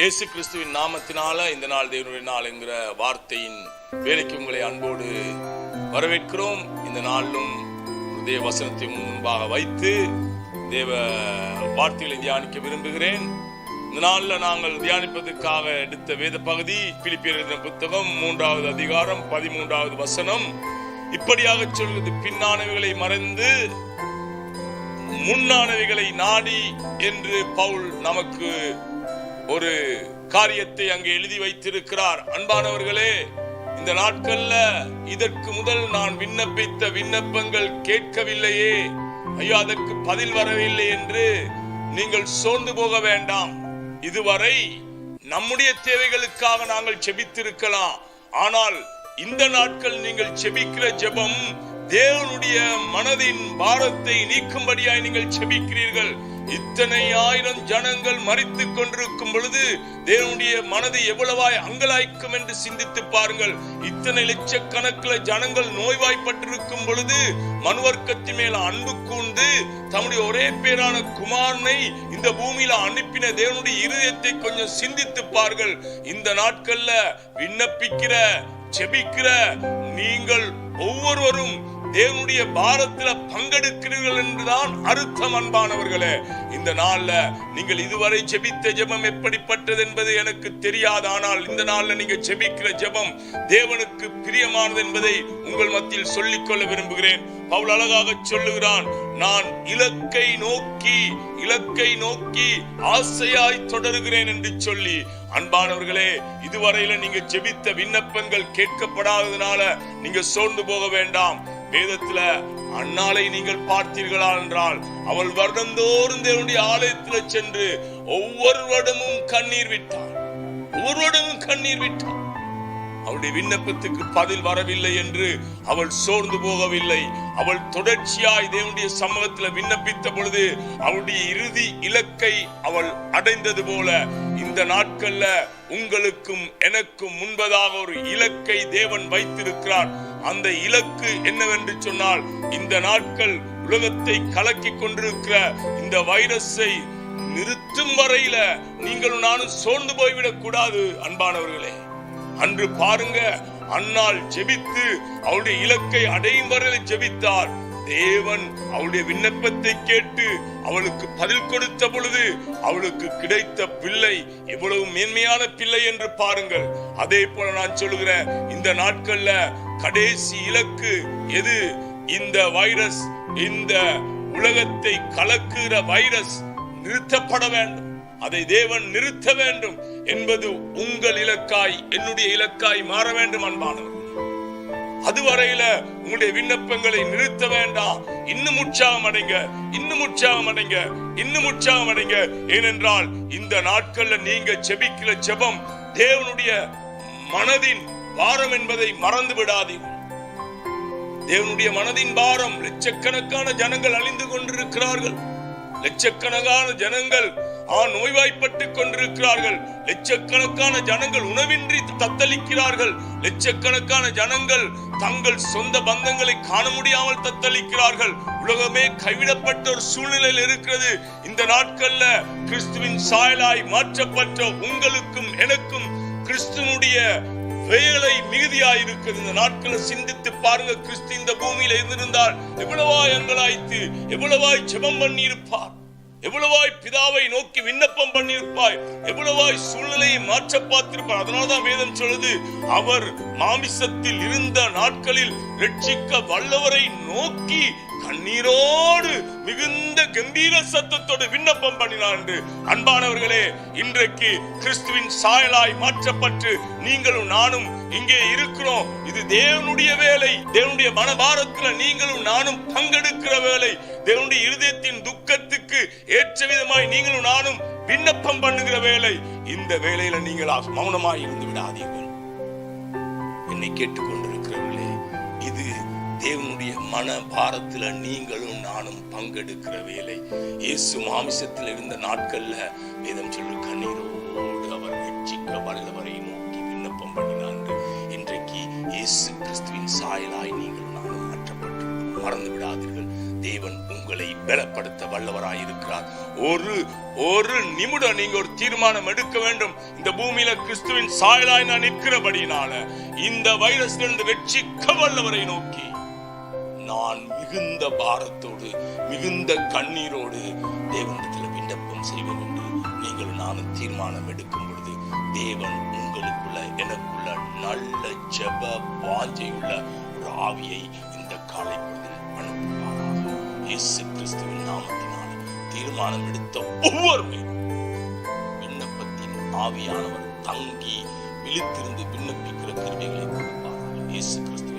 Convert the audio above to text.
இயேசு கிறிஸ்துவின் நாமத்தினால இந்த நாள் தேவனுடைய நாள் என்கிற வார்த்தையின் வேலைக்கு உங்களை அன்போடு வரவேற்கிறோம். இந்த நாளிலும் தேவ வசனத்தை முன்பாக வைத்து தேவ வார்த்தைகளை தியானிக்க விரும்புகிறேன். இந்த நாளில் நாங்கள் தியானிப்பதற்காக எடுத்த வேத பகுதி பிலிப்பியர் புத்தகம் மூன்றாவது அதிகாரம் பதிமூன்றாவது வசனம். இப்படியாக சொல்வது பின்னானவைகளை மறைந்து முன்னானவைகளை நாடி என்று பவுல் நமக்கு ஒரு காரியத்தை அங்கே எழுதி வைத்திருக்கிறார். அன்பானவர்களே இந்த நாட்கள்ல இதற்கு முதல் நான் விண்ணப்பித்த விண்ணப்பங்கள் கேட்கவில்லையே. ஐயோ அதற்கு பதில் வரவில்லை என்று நீங்கள் சோர்ந்து போக வேண்டாம். இதுவரை நம்முடைய தேவைகளுக்காக நாங்கள் செபித்திருக்கலாம். ஆனால் இந்த நாட்கள் நீங்கள் செபிக்கிற ஜெபம் தேவனுடைய மனதின் பாரத்தை நீக்கும்படியாய் நீங்கள் செபிக்கிறீர்கள். இத்தனை ஆயிரம் ஜனங்கள் மறித்துக் கொண்டிருக்கும் பொழுது தேவனுடைய மனதை எவ்வளவாய் அங்கலாய்க்கும் என்று சிந்தித்து பாருங்கள். இத்தனை லட்சக்கணக்கில் ஜனங்கள் நோய்வாய்ப்பட்டிருக்கும் பொழுது மனுவர்க்கத்தின் மேல அன்பு கூர்ந்து தம்முடைய ஒரே பேரான குமாரனை இந்த பூமியில அனுப்பின தேவனுடைய இருதயத்தை கொஞ்சம் சிந்தித்து பாருங்கள். இந்த நாட்கள்ல விண்ணப்பிக்கிற செபிக்கிற நீங்கள் ஒவ்வொருவரும் தேவனுடைய பாரத்துல பங்கெடுக்கிறீர்கள் என்றுதான் அர்த்தம் அன்பானவர்களே. இந்த நாள்ல நீங்கள் இதுவரை ஜெபித்த ஜெபம் எப்படிப்பட்டது என்பது எனக்கு தெரியாது. ஆனால் இந்த நாள்ல நீங்க ஜெபிக்கிற ஜெபம் தேவனுக்கு பிரியமானது என்பதை உங்கள் மத்தியில் சொல்லிக்கொள்ள விரும்புகிறேன். பவுல் அழகாக சொல்லுகிறான் நான் இலக்கை நோக்கி இலக்கை நோக்கி ஆசையாய் தொடருகிறேன் என்று சொல்லி. அன்பானவர்களே இதுவரையில நீங்க ஜெபித்த விண்ணப்பங்கள் கேட்கப்படாததுனால நீங்க சோர்ந்து போக வேண்டாம். வேதத்துல அன்னாலை நீங்கள் பார்த்தீர்களா என்றால் அவள் வருடந்தோறும் தேவனுடைய ஆலயத்துல சென்று ஒவ்வொரு வருடமும் கண்ணீர் விட்டாள். ஒவ்வொரு வருடமும் கண்ணீர் விட்டாள். அவளுடைய விண்ணப்பத்துக்கு பதில் வரவில்லை என்று அவள் சோர்ந்து போகவில்லை. அவள் தொடர்ச்சியாய் தேவனுடைய சமூகத்தில் விண்ணப்பித்த பொழுது அவளுடைய இறுதி இலக்கை அவள் அடைந்தது போல இந்த நாட்கள்ல உங்களுக்கும் எனக்கும் முன்பதாக ஒரு இலக்கை தேவன் வைத்திருக்கிறார். அந்த இலக்கு என்னவென்று சொன்னால் இந்த நாட்கள் உலகத்தை கலக்கி கொண்டிருக்கிற இந்த வைரஸை நிறுத்தும் வரையில நீங்களும் நானும் சோர்ந்து போய்விடக் கூடாது அன்பானவர்களே. அன்று பாருங்க அன்னால் ஜெபித்து அவருடைய இலக்கை அடையும் வரையில் ஜெபித்தார். தேவன் அவளுடைய விண்ணப்பத்தை கேட்டு அவளுக்கு பதில் கொடுத்த பொழுது அவளுக்கு கிடைத்த பிள்ளை எவ்வளவு மேன்மையான பிள்ளை என்று பாருங்கள். அதே போல நான் சொல்லுகிறேன் இந்த நாட்கள்ல கடைசி இலக்கு எது? இந்த வைரஸ் இந்த உலகத்தை கலக்குகிற வைரஸ் நிறுத்தப்பட வேண்டும். அதை தேவன் நிறுத்த வேண்டும் என்பது உங்கள் இலக்காய் என்னுடைய இலக்காய் மாற வேண்டும் அன்பானவர். அதுவரையில உங்களுடைய விண்ணப்பங்களை நிறுத்த வேண்டாம் இன்னும் உற்சாகம் அடைங்க இன்னும் உற்சாகம் அடைங்க இன்னும் உற்சாகம் அடைங்க. ஏனென்றால் இந்த நாட்கள்ல நீங்க செபிக்கிற செபம் தேவனுடைய மனதின் பாரம் என்பதை மறந்து விடாதீர்கள் தேவனுடைய மனதின் பாரம் லட்சக்கணக்கான ஜனங்கள் அழிந்து கொண்டிருக்கிறார்கள். லட்சக்கணக்கான ஜனங்கள் ஆ நோய்வாய்ப்பட்டு கொண்டிருக்கிறார்கள். லட்சக்கணக்கான ஜனங்கள் உணவின்றி தத்தளிக்கிறார்கள். லட்சக்கணக்கான ஜனங்கள் தங்கள் சொந்த பந்தங்களை காண முடியாமல் தத்தளிக்கிறார்கள். உலகமே கைவிடப்பட்ட ஒரு சூழ்நிலையில் இருக்கிறது. இந்த நாட்கள்ல கிறிஸ்துவின் சாயலாய் மாற்றப்பட்ட உங்களுக்கும் எனக்கும் கிறிஸ்துவனுடைய வேலை மிகுதியாயிருக்கிறது. இந்த நாட்களை சிந்தித்து பாருங்க. கிறிஸ்து இந்த பூமியில இருந்திருந்தால் எவ்வளவாய் அங்கலாய்த்து எவ்வளவாய் ஜெபம் பண்ணி இருப்பார் எவ்வளவாய் பிதாவை நோக்கி விண்ணப்பம் பண்ணியிருப்பாய். எவ்வளவாய் சூழ்நிலையை மாற்ற பார்த்திருப்பார். அதனால்தான் வேதம் சொல்லுது அவர் மாமிசத்தில் இருந்த நாட்களில் ரட்சிக்க வல்லவரை நோக்கி கண்ணீரோடு மிகுந்த கம்பீர சத்தத்தோடு விண்ணப்பம் பண்ணினான் என்று. அன்பானவர்களே இன்றைக்கு கிறிஸ்துவின் சாயலாய் மாற்றப்பட்டு நீங்களும் நானும் இங்கே இருக்கிறோம். இது தேவனுடைய வேலை. தேவனுடைய மனபாரத்துல நீங்களும் நானும் பங்கெடுக்கிற வேலை. தேவனுடைய இருதயத்தின் துக்கத்துக்கு ஏற்ற விதமாய் நீங்களும் நானும் விண்ணப்பம் பண்ணுகிற வேலை. இந்த வேலையில நீங்கள் மௌனமாய் இருந்து விடாதீர்கள். என்னை கேட்டுக்கொண்டிருக்கிறவர்களே தேவனுடைய மன பாரத்துல நீங்களும் நானும் பங்கெடுக்கிற வேலை. இயேசு மாமிசத்தில் இருந்த நாட்கள்ல வேதம் சொல்லு கண்ணீரோடு அவர் ரட்சிக்க வல்லவரை நோக்கி விண்ணப்பம் பண்ணினார் இன்றைக்கு இயேசு கிறிஸ்துவின் சாயலாய் நீங்கள் நானும் மாற்றப்பட்டு மறந்து விடாதீர்கள். தேவன் உங்களை பலப்படுத்த வல்லவராயிருக்கிறார் ஒரு ஒரு நிமிடம் நீங்க ஒரு தீர்மானம் எடுக்க வேண்டும். இந்த பூமியில கிறிஸ்துவின் சாயலாய் நான் நிற்கிறபடினால இந்த வைரஸிலிருந்து ரட்சிக்க வல்லவரை நோக்கி. நான் மிகுந்த பாரத்தோடு மிகுந்த கண்ணீரோடு தேவனிடத்தில் விண்ணப்பம் செய்வேன் என்று நீங்கள் நானும் தீர்மானம் எடுக்கும் பொழுது தேவன் உங்களுக்குள்ள எனக்குள்ள நல்ல ஜெப வாஞ்சையுள்ள ஒரு ஆவியை இந்த காலை பொழுதில் அனுப்புவாராக. இயேசு கிறிஸ்துவின் நாமத்தினால் தீர்மானம் எடுத்த ஒவ்வொரு விண்ணப்பத்தின் ஆவியானவர் தங்கி விழித்திருந்து விண்ணப்பிக்கிற கருவிகளை கொடுப்பாராக. இயேசு கிறிஸ்து